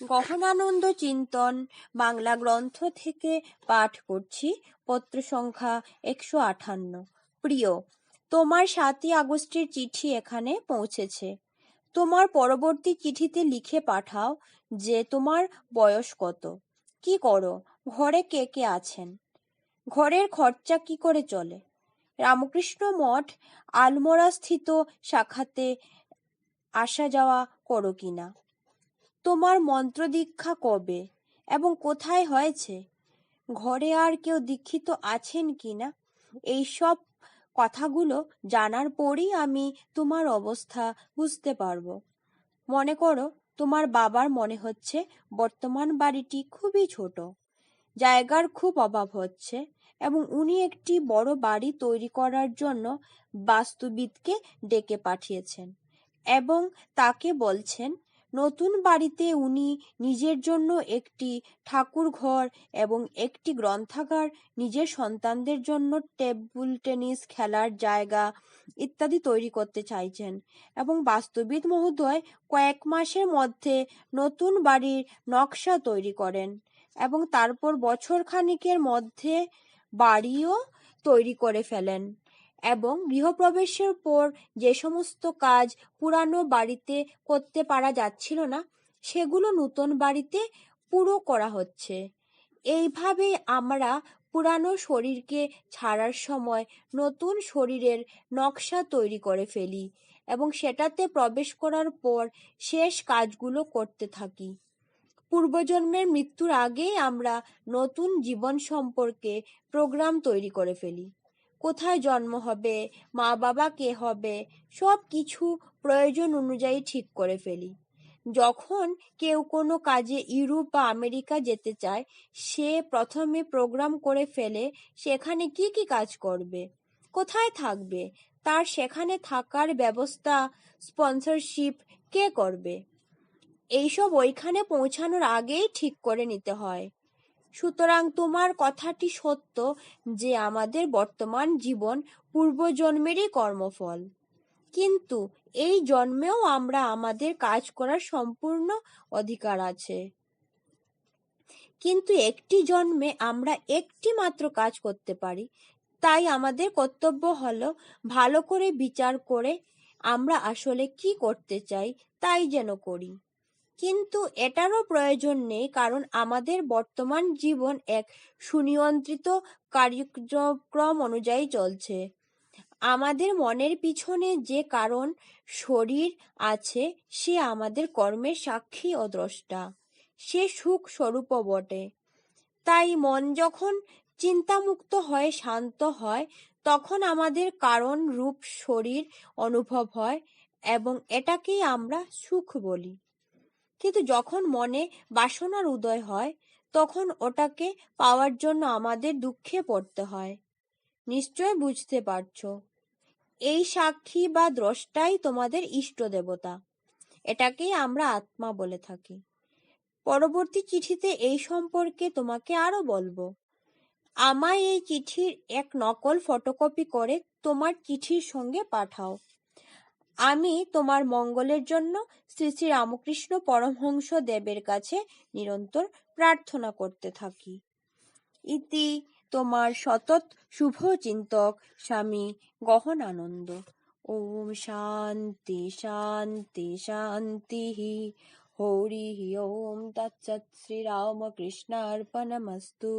গহনানন্দ চিন্তন বাংলা গ্রন্থ থেকে পাঠ করছি। পত্র সংখ্যা একশো আঠান্ন। প্রিয়, তোমার সাতই আগস্টের চিঠি এখানে পৌঁছেছে। তোমার পরবর্তী চিঠিতে লিখে পাঠাও যে তোমার বয়স কত। কি করো? ঘরে কে কে আছেন? ঘরের খরচা কি করে চলে? রামকৃষ্ণ মঠ আলমোড়া স্থিত শাখাতে আসা যাওয়া করো কিনা? তোমার মন্ত্র দীক্ষা কবে এবং কোথায় হয়েছে? ঘরে আর কেউ দীক্ষিত আছেন কি কিনা এইসব কথাগুলো জানার পরই আমি তোমার অবস্থা বুঝতে পারব। মনে করো, তোমার বাবার মনে হচ্ছে বর্তমান বাড়িটি খুবই ছোট। জায়গার খুব অভাব হচ্ছে এবং উনি একটি বড় বাড়ি তৈরি করার জন্য বাস্তুবিদকে ডেকে পাঠিয়েছেন এবং তাকে বলছেন নতুন বাড়িতে উনি নিজের জন্য একটি ঠাকুর ঘর এবং একটি গ্রন্থাগার, নিজের সন্তানদের জন্য টেবিল, টেনিস খেলার জায়গা ইত্যাদি তৈরি করতে চাইছেন এবং বাস্তবিদ মহোদয় কয়েক মাসের মধ্যে নতুন বাড়ির নকশা তৈরি করেন এবং তারপর বছর খানিকের মধ্যে বাড়িও তৈরি করে ফেলেন। এবং গৃহপ্রবেশের পর যে সমস্ত কাজ পুরানো বাড়িতে করতে পারা যাচ্ছিল না, সেগুলো নতুন বাড়িতে পুরো করা হচ্ছে। এইভাবে আমরা পুরানো শরীরকে ছাড়ার সময় নতুন শরীরের নকশা তৈরি করে ফেলি এবং সেটাতে প্রবেশ করার পর শেষ কাজগুলো করতে থাকি। পূর্বজন্মের মৃত্যুর আগেই আমরা নতুন জীবন সম্পর্কে প্রোগ্রাম তৈরি করে ফেলি। কোথায় জন্ম হবে মা বাবা কে হবে সব কিছু প্রয়োজন অনুযায়ী ঠিক করে ফেলি। যখন কেউ কোনো কাজে ইউরোপ বা আমেরিকা যেতে চায়, সে প্রথমে প্রোগ্রাম করে ফেলে সেখানে কি কি কাজ করবে, কোথায় থাকবে, তার সেখানে থাকার ব্যবস্থা, স্পন্সরশিপ কে করবে, এইসব ওইখানে পৌঁছানোর আগেই ঠিক করে নিতে হয়। সুতরাং তোমার কথাটি সত্য যে আমাদের বর্তমান জীবন পূর্বজন্মেরই কর্মফল। কিন্তু এই জন্মেও আমরা আমাদের কাজ করার সম্পূর্ণ অধিকার আছে। কিন্তু একটি জন্মে আমরা একটি মাত্র কাজ করতে পারি, তাই আমাদের কর্তব্য হলো ভালো করে বিচার করে আমরা আসলে কি করতে চাই, তাই যেন করি। কিন্তু এটারও প্রয়োজন নেই কারণ আমাদের বর্তমান জীবন এক সুনিয়ন্ত্রিত কার্যক্রম অনুযায়ী চলছে। আমাদের মনের পিছনে যে কারণ শরীর আছে, সে আমাদের কর্মের সাক্ষী ও দ্রষ্টা। সে সুখ স্বরূপ বটে। তাই মন যখন চিন্তামুক্ত হয়ে, শান্ত হয়, তখন আমাদের কারণ রূপ শরীর অনুভব হয় এবং এটাকেই আমরা সুখ বলি। কিন্তু যখন মনে বাসনার উদয় হয়, তখন ওটাকে পাওয়ার জন্য আমাদের দুঃখে পড়তে হয়। নিশ্চয় বুঝতে পারছ। এই সাক্ষী বা দ্রষ্টাই তোমাদের ইষ্ট দেবতা। এটাকেই আমরা আত্মা বলে থাকি। পরবর্তী চিঠিতে এই সম্পর্কে তোমাকে আরও বলব। আমায় এই চিঠির এক নকল ফটোকপি করে তোমার চিঠির সঙ্গে পাঠাও। আমি তোমার মঙ্গলের জন্য শ্রী শ্রী রামকৃষ্ণ পরমহংস দেবের কাছে নিরন্তর প্রার্থনা করতে থাকি। ইতি তোমার সতত শুভ চিন্তক স্বামী গহন আনন্দ ওম শান্তি শান্তি শান্তি। হরি ওম তৎসৎ শ্রীরামকৃষ্ণার্পণমস্তু